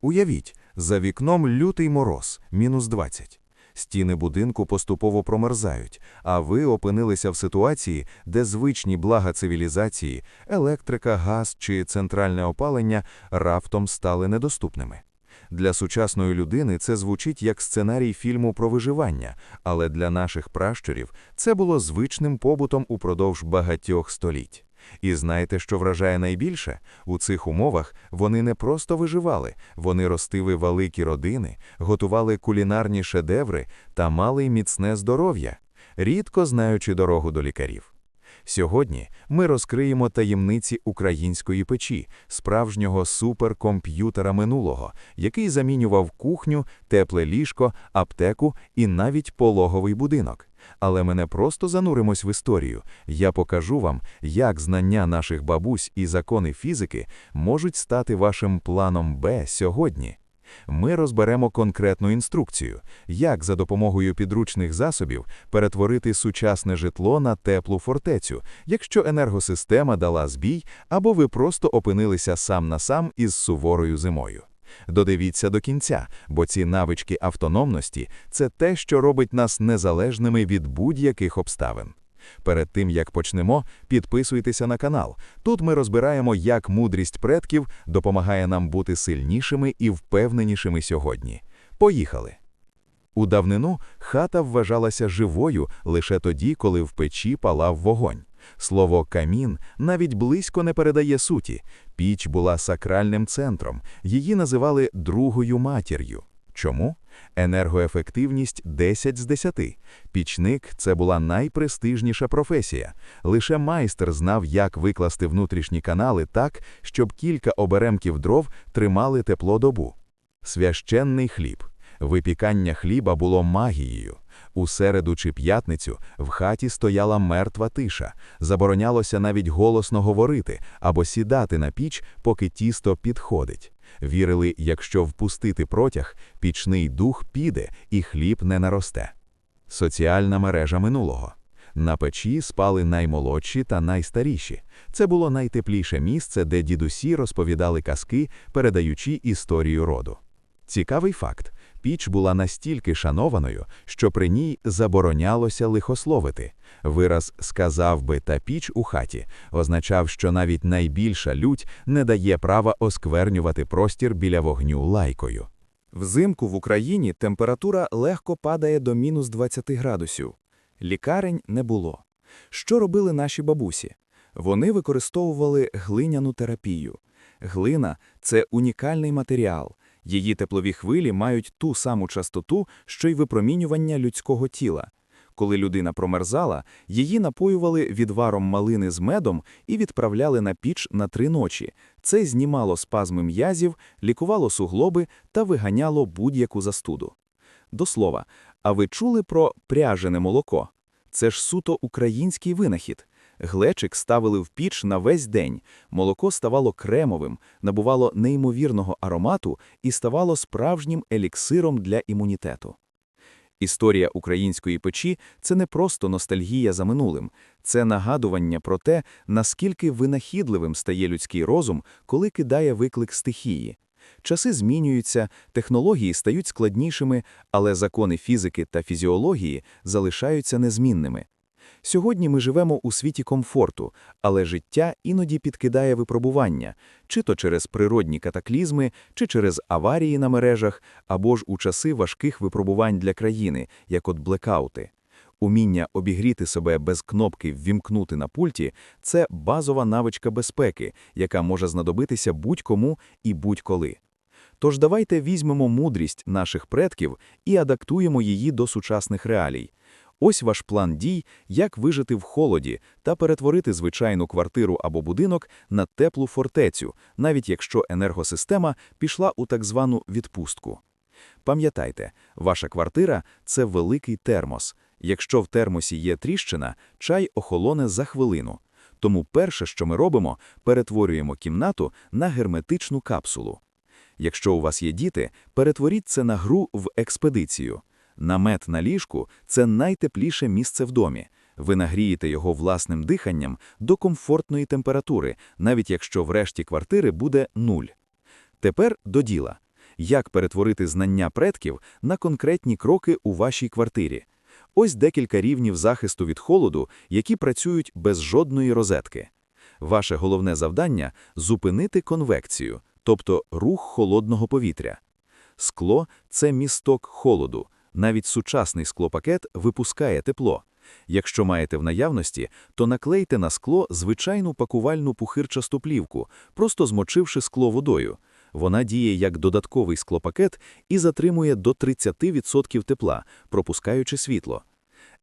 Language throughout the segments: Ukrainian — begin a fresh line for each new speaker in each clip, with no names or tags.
Уявіть, за вікном лютий мороз, мінус 20. Стіни будинку поступово промерзають, а ви опинилися в ситуації, де звичні блага цивілізації, електрика, газ чи центральне опалення раптом стали недоступними. Для сучасної людини це звучить як сценарій фільму про виживання, але для наших пращурів це було звичним побутом упродовж багатьох століть. І знаєте, що вражає найбільше? У цих умовах вони не просто виживали, вони ростили великі родини, готували кулінарні шедеври та мали міцне здоров'я, рідко знаючи дорогу до лікарів. Сьогодні ми розкриємо таємниці української печі, справжнього суперкомп'ютера минулого, який замінював кухню, тепле ліжко, аптеку і навіть пологовий будинок. Але ми не просто зануримось в історію. Я покажу вам, як знання наших бабусь і закони фізики можуть стати вашим планом Б сьогодні. Ми розберемо конкретну інструкцію, як за допомогою підручних засобів перетворити сучасне житло на теплу фортецю, якщо енергосистема дала збій або ви просто опинилися сам на сам із суворою зимою. Додивіться до кінця, бо ці навички автономності це те, що робить нас незалежними від будь-яких обставин. Перед тим як почнемо, підписуйтеся на канал. Тут ми розбираємо, як мудрість предків допомагає нам бути сильнішими і впевненішими сьогодні. Поїхали! У давнину хата вважалася живою лише тоді, коли в печі палав вогонь. Слово камін навіть близько не передає суті. Піч була сакральним центром, її називали другою матір'ю. Чому? Енергоефективність 10 з 10. Пічник це була найпрестижніша професія. Лише майстер знав, як викласти внутрішні канали так, щоб кілька оберемків дров тримали тепло добу. Священний хліб. Випікання хліба було магією. У середу чи п'ятницю в хаті стояла мертва тиша, заборонялося навіть голосно говорити або сідати на піч, поки тісто підходить. Вірили, якщо впустити протяг, пічний дух піде і хліб не наросте. Соціальна мережа минулого. На печі спали наймолодші та найстаріші. Це було найтепліше місце, де дідусі розповідали казки, передаючи історію роду. Цікавий факт: піч була настільки шанованою, що при ній заборонялося лихословити. Вираз сказав би та піч у хаті означав, що навіть найбільша лють не дає права осквернювати простір біля вогню лайкою.
Взимку в Україні температура легко падає до мінус 20 градусів. Лікарень не було. Що робили наші бабусі? Вони використовували глиняну терапію. Глина це унікальний матеріал. Її теплові хвилі мають ту саму частоту, що й випромінювання людського тіла. Коли людина промерзала, її напоювали відваром малини з медом і відправляли на піч на три ночі. Це знімало спазми м'язів, лікувало суглоби та виганяло будь-яку застуду. До слова, а ви чули про пряжене молоко? Це ж суто український винахід. Глечик ставили в піч на весь день, молоко ставало кремовим, набувало неймовірного аромату і ставало справжнім еліксиром для імунітету. Історія української печі це не просто ностальгія за минулим, це нагадування про те, наскільки винахідливим стає людський розум, коли кидає виклик стихії. Часи змінюються, технології стають складнішими, але закони фізики та фізіології залишаються незмінними. Сьогодні ми живемо у світі комфорту, але життя іноді підкидає випробування, чи то через природні катаклізми, чи через аварії на мережах, або ж у часи важких випробувань для країни, як от блекаути. Уміння обігріти себе без кнопки ввімкнути на пульті це базова навичка безпеки, яка може знадобитися будь-кому і будь-коли. Тож давайте візьмемо мудрість наших предків і адаптуємо її до сучасних реалій. Ось ваш план дій, як вижити в холоді та перетворити звичайну квартиру або будинок на теплу фортецю, навіть якщо енергосистема пішла у так звану відпустку. Пам'ятайте, ваша квартира це великий термос. Якщо в термосі є тріщина, чай охолоне за хвилину. Тому перше, що ми робимо, перетворюємо кімнату на герметичну капсулу. Якщо у вас є діти, перетворіть це на гру в експедицію. Намет на ліжку це найтепліше місце в домі. Ви нагрієте його власним диханням до комфортної температури, навіть якщо в решті квартири буде нуль. Тепер до діла. як перетворити знання предків на конкретні кроки у вашій квартирі. Ось декілька рівнів захисту від холоду, які працюють без жодної розетки. Ваше головне завдання – зупинити конвекцію, тобто рух холодного повітря. Скло – це місток холоду. Навіть сучасний склопакет випускає тепло. Якщо маєте в наявності, то наклейте на скло звичайну пакувальну пухирчасту плівку, просто змочивши скло водою. Вона діє як додатковий склопакет і затримує до 30% тепла, пропускаючи світло.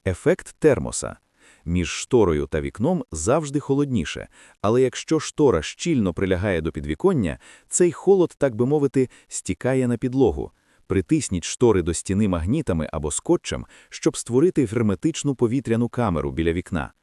Ефект термоса. Між шторою та вікном завжди холодніше, але якщо штора щільно прилягає до підвіконня, цей холод, так би мовити, стікає на підлогу. Притисніть штори до стіни магнітами або скотчем, щоб створити герметичну повітряну камеру біля вікна.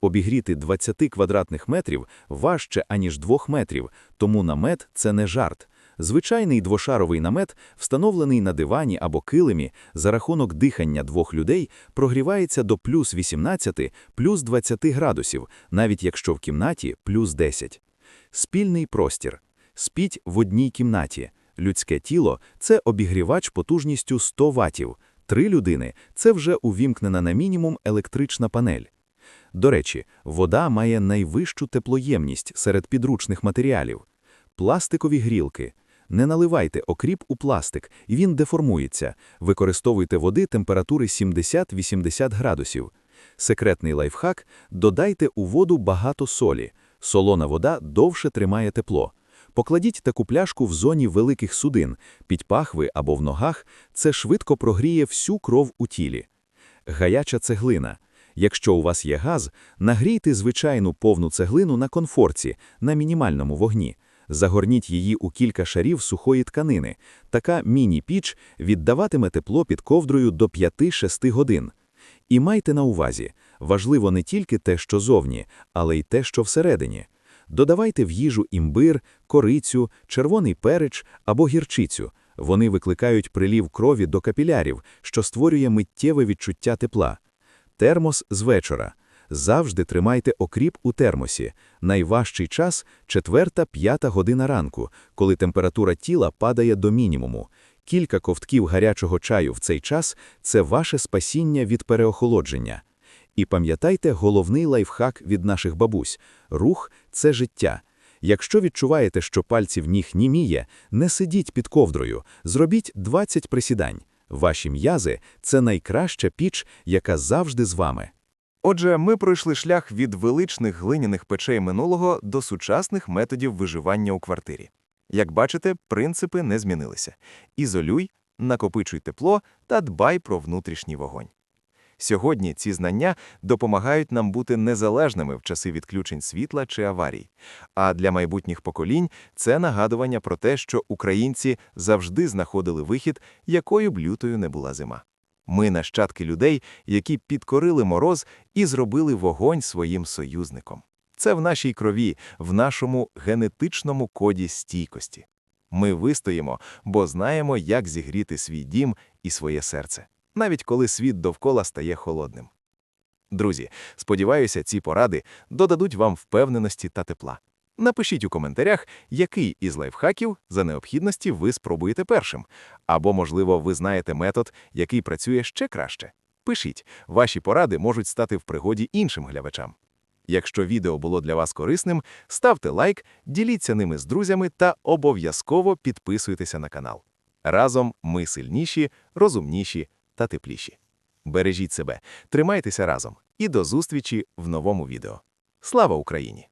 Обігріти 20 квадратних метрів важче, аніж 2 метрів, тому намет – це не жарт. Звичайний двошаровий намет, встановлений на дивані або килимі, за рахунок дихання двох людей, прогрівається до плюс 18, плюс 20 градусів, навіть якщо в кімнаті плюс 10. Спільний простір. Спіть в одній кімнаті. Людське тіло – це обігрівач потужністю 100 ватів. Три людини – це вже увімкнена на мінімум електрична панель. До речі, вода має найвищу теплоємність серед підручних матеріалів. Пластикові грілки. Не наливайте окріп у пластик, він деформується. Використовуйте води температури 70-80 градусів. Секретний лайфхак – додайте у воду багато солі. Солона вода довше тримає тепло. Покладіть таку пляшку в зоні великих судин, під пахви або в ногах, це швидко прогріє всю кров у тілі. Гаяча цеглина. Якщо у вас є газ, нагрійте звичайну повну цеглину на конфорці, на мінімальному вогні. Загорніть її у кілька шарів сухої тканини. Така міні-піч віддаватиме тепло під ковдрою до 5-6 годин. І майте на увазі, важливо не тільки те, що зовні, але й те, що всередині. Додавайте в їжу імбир, корицю, червоний переч або гірчицю. Вони викликають прилів крові до капілярів, що створює миттєве відчуття тепла. Термос з вечора. Завжди тримайте окріп у термосі. Найважчий час – 4-5 година ранку, коли температура тіла падає до мінімуму. Кілька ковтків гарячого чаю в цей час – це ваше спасіння від переохолодження. І пам'ятайте головний лайфхак від наших бабусь – рух – це життя. Якщо відчуваєте, що пальців ніг німіє, не сидіть під ковдрою, зробіть 20 присідань. Ваші м'язи – це найкраща піч, яка завжди з вами.
Отже, ми пройшли шлях від величних глиняних печей минулого до сучасних методів виживання у квартирі. Як бачите, принципи не змінилися. Ізолюй, накопичуй тепло та дбай про внутрішній вогонь. Сьогодні ці знання допомагають нам бути незалежними в часи відключень світла чи аварій. А для майбутніх поколінь це нагадування про те, що українці завжди знаходили вихід, якою б лютою не була зима. Ми нащадки людей, які підкорили мороз і зробили вогонь своїм союзником. Це в нашій крові, в нашому генетичному коді стійкості. Ми вистоїмо, бо знаємо, як зігріти свій дім і своє серце, навіть коли світ довкола стає холодним. Друзі, сподіваюся, ці поради додадуть вам впевненості та тепла. Напишіть у коментарях, який із лайфхаків за необхідності ви спробуєте першим. Або, можливо, ви знаєте метод, який працює ще краще. Пишіть, ваші поради можуть стати в пригоді іншим глядачам. Якщо відео було для вас корисним, ставте лайк, діліться ними з друзями та обов'язково підписуйтеся на канал. Разом ми сильніші, розумніші та тепліші. Бережіть себе, тримайтеся разом і до зустрічі в новому відео. Слава Україні!